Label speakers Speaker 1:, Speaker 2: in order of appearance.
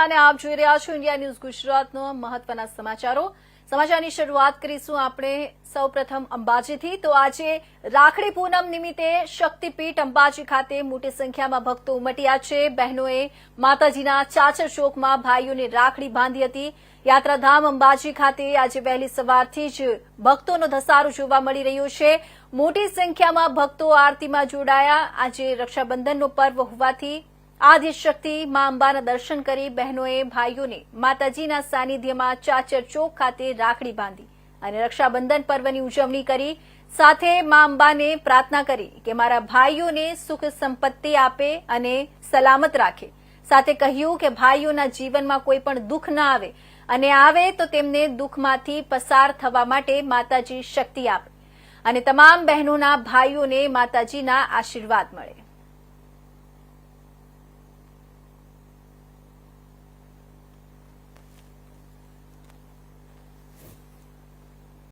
Speaker 1: અને આપ જોઈ રહ્યા છો ઇન્ડિયા ન્યૂઝ ગુજરાતનો મહત્વના સમાચારો. સમાચારની શરૂઆત કરીશું આપણે સૌપ્રથમ અંબાજીથી. તો આજે રાખડી પૂનમ નિમિત્તે શક્તિપીઠ અંબાજી ખાતે મોટી સંખ્યામાં ભક્તો ઉમટ્યા છે. બહેનોએ માતાજીના ચાચર ચોકમાં ભાઈઓને રાખડી બાંધી હતી. યાત્રાધામ અંબાજી ખાતે આજે વહેલી સવારથી જ ભક્તોનો ધસારો જોવા મળી રહ્યો છે. મોટી સંખ્યામાં ભક્તો આરતીમાં જોડાયા. આજે રક્ષાબંધનનો પર્વ હોવાથી આદિશક્તિ મા અંબાના દર્શન કરી બહેનોએ ભાઈઓને માતાજીના સાનિધ્યમાં ચાચર ચોક ખાતે રાખડી બાંધી અને રક્ષાબંધન પર્વની ઉજવણી કરી. સાથે મા અંબાને પ્રાર્થના કરી કે મારા ભાઈઓને સુખ સંપત્તિ આપે અને સલામત રાખે. સાથે કહ્યું કે ભાઈઓના જીવનમાં કોઈ પણ દુઃખ ના આવે અને આવે તો તેમને દુઃખમાંથી પસાર થવા માટે માતાજી શક્તિ આપે. અને તમામ બહેનોના ભાઈઓને માતાજીના આશીર્વાદ મળે.